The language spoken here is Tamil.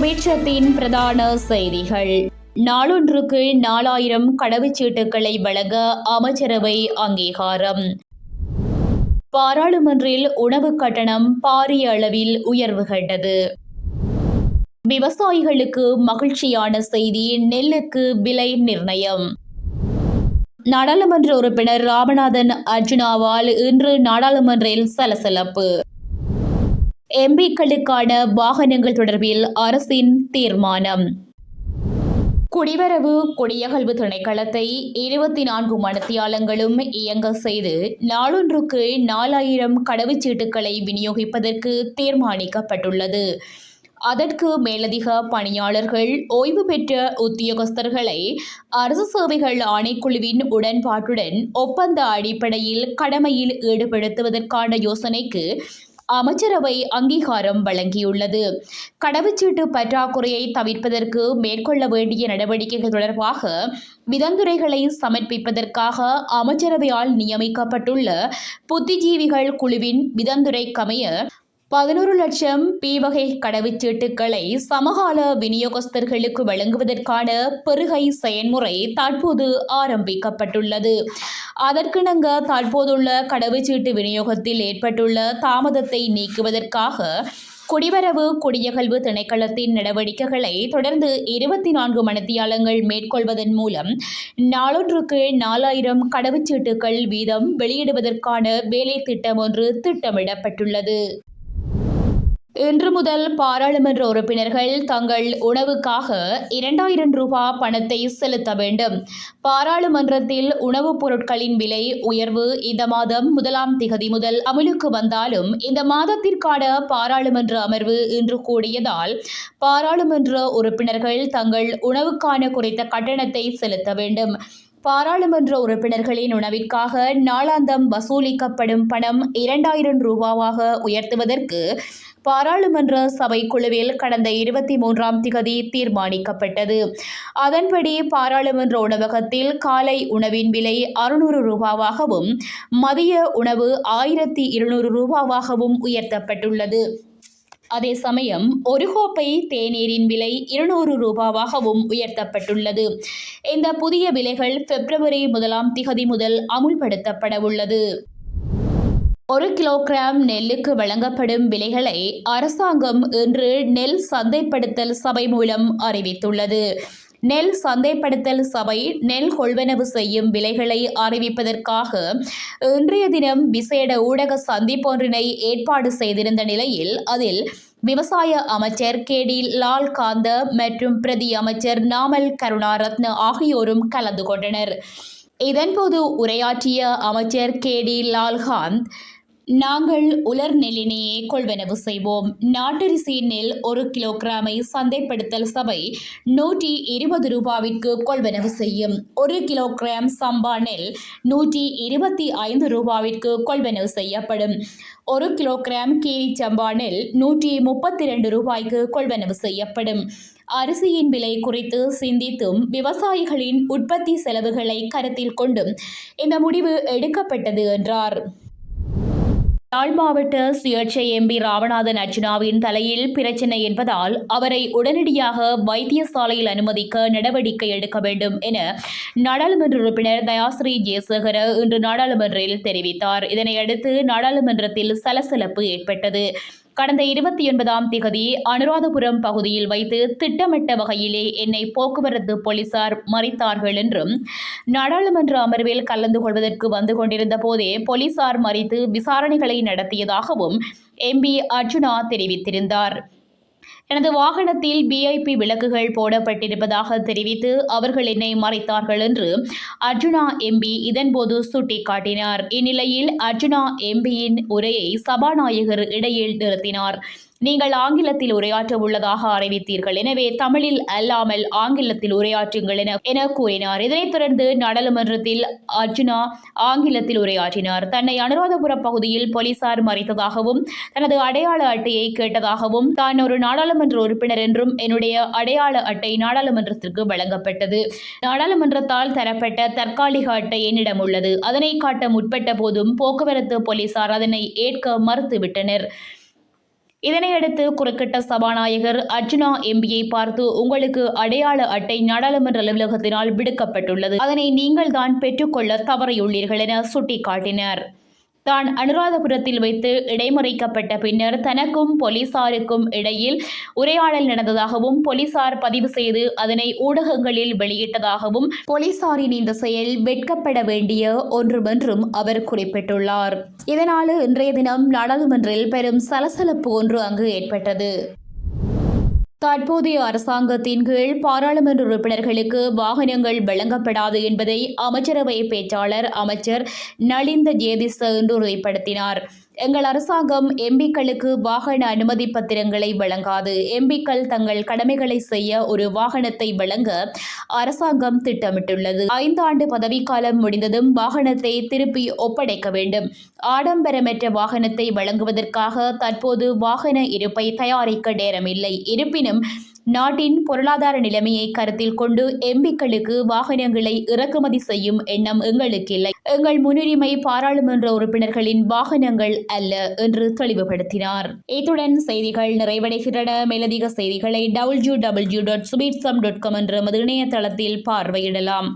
சுபேட்சத்தின் பிரதான செய்திகள். நாளொன்றுக்கு நாலாயிரம் கடவுச்சீட்டுகளை வழங்க அமைச்சரவை அங்கீகாரம். பாராளுமன்றில் உணவு கட்டணம் பாரிய அளவில் உயர்வு கண்டது. விவசாயிகளுக்கு மகிழ்ச்சியான செய்தி நெல்லுக்கு விலை நிர்ணயம். நாடாளுமன்ற உறுப்பினர் ராமநாதன் அர்ஜுனாவால் இன்று நாடாளுமன்றில் சலசலப்பு. எம்பிக்களுக்கான வாகனங்கள் தொடர்பில் அரசின் தீர்மானம். குடிவரவு குடியகழ்வு திணைக்களத்தை இருபத்தி நான்கு மணித்தியாலங்களும் இயங்க செய்து நாளொன்றுக்கு நாலாயிரம் கடவுச்சீட்டுகளை விநியோகிப்பதற்கு தீர்மானிக்கப்பட்டுள்ளது. அதற்கு மேலதிக பணியாளர்கள் ஓய்வு பெற்ற உத்தியோகஸ்தர்களை அரசு சேவைகள் ஆணைக்குழுவின் உடன்பாட்டுடன் ஒப்பந்த அடிப்படையில் கடமையில் ஈடுபடுத்துவதற்கான யோசனைக்கு அமைச்சரவை அங்கீகாரம் வழங்கியுள்ளது. கடவுச்சீட்டு பற்றாக்குறையை தவிர்ப்பதற்கு மேற்கொள்ள வேண்டிய நடவடிக்கைகள் தொடர்பாக விதந்துரைகளை சமர்ப்பிப்பதற்காக அமைச்சரவையால் நியமிக்கப்பட்டுள்ள புத்திஜீவிகள் குழுவின் விதந்துரைக்கமைய பதினோரு லட்சம் பி வகை கடவுச்சீட்டுகளை சமகால விநியோகஸ்தர்களுக்கு வழங்குவதற்கான பெருகை செயன்முறை தற்போது ஆரம்பிக்கப்பட்டுள்ளது. அதற்கிணங்க தற்போதுள்ள கடவுச்சீட்டு விநியோகத்தில் ஏற்பட்டுள்ள தாமதத்தை நீக்குவதற்காக குடிவரவு குடியகல்வு திணைக்களத்தின் நடவடிக்கைகளை தொடர்ந்து இருபத்தி நான்கு மணித்தியாலங்கள் மேற்கொள்வதன் மூலம் நாளொன்றுக்கு நாலாயிரம் கடவுச்சீட்டுகள் வீதம் வெளியிடுவதற்கான வேலை திட்டம் ஒன்று திட்டமிடப்பட்டுள்ளது. இன்று முதல் பாராளுமன்ற உறுப்பினர்கள் தங்கள் உணவுக்காக இரண்டாயிரம் ரூபாய் பணத்தை செலுத்த வேண்டும். பாராளுமன்றத்தில் உணவுப் பொருட்களின் விலை உயர்வு இந்த மாதம் முதலாம் திகதி முதல் அமலுக்கு வந்தாலும் இந்த மாதத்திற்கான பாராளுமன்ற அமர்வு இன்று கூடியதால் பாராளுமன்ற உறுப்பினர்கள் தங்கள் உணவுக்கான குறித்த கட்டணத்தை செலுத்த வேண்டும். பாராளுமன்ற உறுப்பினர்களின் உணவிற்காக நாளாந்தம் வசூலிக்கப்படும் பணம் இரண்டாயிரம் ரூபாவாக உயர்த்துவதற்கு பாராளுமன்ற சபைக்குழுவில் கடந்த இருபத்தி மூன்றாம் திகதி தீர்மானிக்கப்பட்டது. அதன்படி பாராளுமன்ற உணவகத்தில் காலை உணவின் விலை அறுநூறு ரூபாவாகவும் மதிய உணவு ஆயிரத்தி இருநூறு ரூபாவாகவும் உயர்த்தப்பட்டுள்ளது. அதே சமயம் ஒரு கோப்பை தேநீரின் விலை இருநூறு ரூபாவாகவும் உயர்த்தப்பட்டுள்ளது. இந்த புதிய விலைகள் பிப்ரவரி முதலாம் திகதி முதல் அமுல்படுத்தப்பட உள்ளது. ஒரு கிலோகிராம் நெல்லுக்கு வழங்கப்படும் விலைகளை அரசாங்கம் இன்று நெல் சந்தைப்படுத்தல் சபை மூலம் அறிவித்துள்ளது. நெல் சந்தைப்படுத்தல் சபை நெல் கொள்வனவு செய்யும் விலைகளை அறிவிப்பதற்காக இன்றைய தினம் விசேட ஊடக சந்திப்பொன்றினை ஏற்பாடு செய்திருந்த நிலையில் அதில் விவசாய அமைச்சர் கே டி லால் காந்த மற்றும் பிரதி அமைச்சர் நாமல் கருணாரத்ன ஆகியோரும் கலந்து கொண்டனர். இதன்போது உரையாற்றிய அமைச்சர் கே டி லால்காந்த் நாங்கள் உலர் நெல்லினையே கொள்வனவு செய்வோம். நாட்டரிசி நெல் ஒரு கிலோகிராமை சந்தைப்படுத்தல் சபை நூற்றி இருபது ரூபாவிற்கு கொள்வனவு செய்யும். ஒரு கிலோகிராம் சம்பா நெல் நூற்றி இருபத்தி ஐந்து ரூபாவிற்கு கொள்வனவு செய்யப்படும். ஒரு கிலோகிராம் கீரி சம்பா நெல் நூற்றி முப்பத்தி ரெண்டு ரூபாய்க்கு கொள்வனவு செய்யப்படும். அரிசியின் விலை குறித்து சிந்தித்தும் விவசாயிகளின் உற்பத்தி செலவுகளை கருத்தில் கொண்டும் இந்த முடிவு எடுக்கப்பட்டது என்றார். யாழ் மாவட்ட சுயேட்சை எம்பி ராமநாதன் அர்ஜுனாவின் தலையில் பிரச்சினை என்பதால் அவரை உடனடியாக வைத்தியசாலையில் அனுமதிக்க நடவடிக்கை எடுக்க வேண்டும் என நாடாளுமன்ற உறுப்பினர் தயாஸ்ரீ ஜெயசேகர இன்று நாடாளுமன்றில் தெரிவித்தார். இதனையடுத்து நாடாளுமன்றத்தில் சலசலப்பு ஏற்பட்டது. கடந்த இருபத்தி ஒன்பதாம் திகதி அனுராதபுரம் பகுதியில் வைத்து திட்டமிட்ட வகையிலே என்னை போக்குவரத்து போலீசார் மறித்தார்கள் என்றும் நாடாளுமன்ற அமர்வில் கலந்து கொள்வதற்கு வந்து கொண்டிருந்த போதே போலீசார் மறித்து விசாரணைகளை நடத்தியதாகவும் எம்பி அர்ஜுனா தெரிவித்திருந்தார். எனது வாகனத்தில் விஐபி விளக்குகள் போடப்பட்டிருப்பதாக தெரிவித்து அவர்கள் என்னை மறைத்தார்கள் என்று அர்ஜுனா எம்பி இதன்போது சுட்டிக்காட்டினார். இந்நிலையில் அர்ஜுனா எம்பியின் உரையை சபாநாயகர் இடையில் நிறுத்தினார். நீங்கள் ஆங்கிலத்தில் உரையாற்ற உள்ளதாக அறிவித்தீர்கள். எனவே தமிழில் அல்லாமல் ஆங்கிலத்தில் உரையாற்றுங்கள் என என கூறினார். இதனைத் தொடர்ந்து நாடாளுமன்றத்தில் அர்ஜுனா ஆங்கிலத்தில் உரையாற்றினார். தன்னை அனுராதபுர பகுதியில் போலீசார் மறைத்ததாகவும் தனது அடையாள அட்டையை கேட்டதாகவும் தான் ஒரு நாடாளுமன்ற உறுப்பினர் என்றும் என்னுடைய அடையாள அட்டை நாடாளுமன்றத்திற்கு வழங்கப்பட்டது. நாடாளுமன்றத்தால் தரப்பட்ட தற்காலிக அட்டை என்னிடம் உள்ளது. அதனை காட்ட முற்பட்ட போதும் போக்குவரத்து போலீசார் அதனை ஏற்க மறுத்துவிட்டனர். இதனையடுத்து குறுக்கிட்ட சபாநாயகர் அர்ஜுனா எம்பியை பார்த்து உங்களுக்கு அடையாள அட்டை நாடாளுமன்ற அலுவலகத்தினால் விடுக்கப்பட்டுள்ளது. அதனை நீங்கள் தான் பெற்றுக்கொள்ள தவறியுள்ளீர்கள் என சுட்டிக்காட்டினர். தான் அனுராதபுரத்தில் வைத்து இடைமறைக்கப்பட்ட பின்னர் தனக்கும் போலீசாருக்கும் இடையில் உரையாடல் நடந்ததாகவும் போலீசார் பதிவு செய்து அதனை ஊடகங்களில் வெளியிட்டதாகவும் போலீசாரின் இந்த செயல் வெட்கப்பட வேண்டிய ஒன்றுமென்றும் அவர் குறிப்பிட்டுள்ளார். இதனால் இன்றைய தினம் நாடாளுமன்றில் பெரும் சலசலப்பு ஒன்று அங்கு ஏற்பட்டது. தற்போதைய அரசாங்கத்தின் கீழ் பாராளுமன்ற உறுப்பினர்களுக்கு வாகனங்கள் வழங்கப்படாது என்பதை அமைச்சரவை பேச்சாளர் அமைச்சர் நலிந்த ஜேதிச இன்று உறுதிப்படுத்தினார். எங்கள் அரசாங்கம் எம்பிக்களுக்கு வாகன அனுமதி பத்திரங்களை வழங்காது. எம்பிக்கள் தங்கள் கடமைகளை செய்ய ஒரு வாகனத்தை வழங்க அரசாங்கம் திட்டமிட்டுள்ளது. ஐந்தாண்டு பதவிக்காலம் முடிந்ததும் வாகனத்தை திருப்பி ஒப்படைக்க வேண்டும். ஆடம்பரமற்ற வாகனத்தை வழங்குவதற்காக தற்போது வாகன இருப்பை தயாரிக்க நேரமில்லை. இருப்பினும் நாட்டின் பொருளாதார நிலைமையை கருத்தில் கொண்டு எம்பிக்களுக்கு வாகனங்களை இறக்குமதி செய்யும் எண்ணம் எங்களுக்கு இல்லை. எங்கள் முன்னுரிமை பாராளுமன்ற உறுப்பினர்களின் வாகனங்கள் அல்ல என்று தெளிவுபடுத்தினார். இத்துடன் செய்திகள் நிறைவடைகின்றன. மேலதிக செய்திகளை W W dot Supeedsam dot com என்ற இணையதளத்தில் பார்வையிடலாம்.